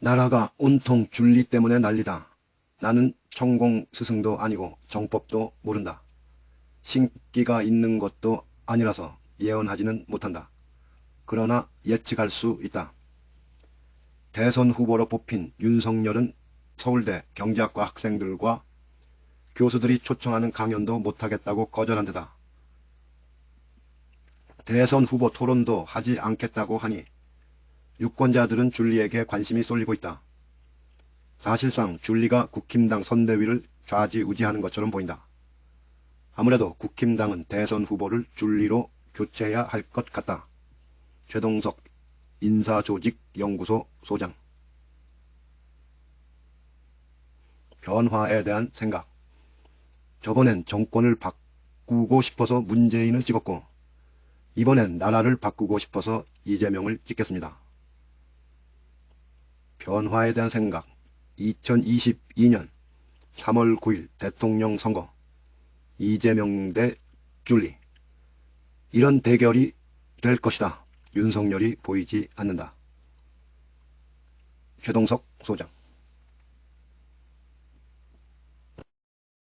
나라가 온통 줄리 때문에 난리다. 나는 천공 스승도 아니고 정법도 모른다. 신기가 있는 것도 아니라서 예언하지는 못한다. 그러나 예측할 수 있다. 대선 후보로 뽑힌 윤석열은 서울대 경제학과 학생들과 교수들이 초청하는 강연도 못하겠다고 거절한 데다. 대선 후보 토론도 하지 않겠다고 하니 유권자들은 줄리에게 관심이 쏠리고 있다. 사실상 줄리가 국힘당 선대위를 좌지우지하는 것처럼 보인다. 아무래도 국힘당은 대선 후보를 줄리로 교체해야 할 것 같다. 최동석 인사조직연구소 소장 변화에 대한 생각 저번엔 정권을 바꾸고 싶어서 문재인을 찍었고 이번엔 나라를 바꾸고 싶어서 이재명을 찍겠습니다. 변화에 대한 생각 2022년 3월 9일 대통령 선거 이재명 대 줄리 이런 대결이 될 것이다. 윤석열이 보이지 않는다. 최동석 소장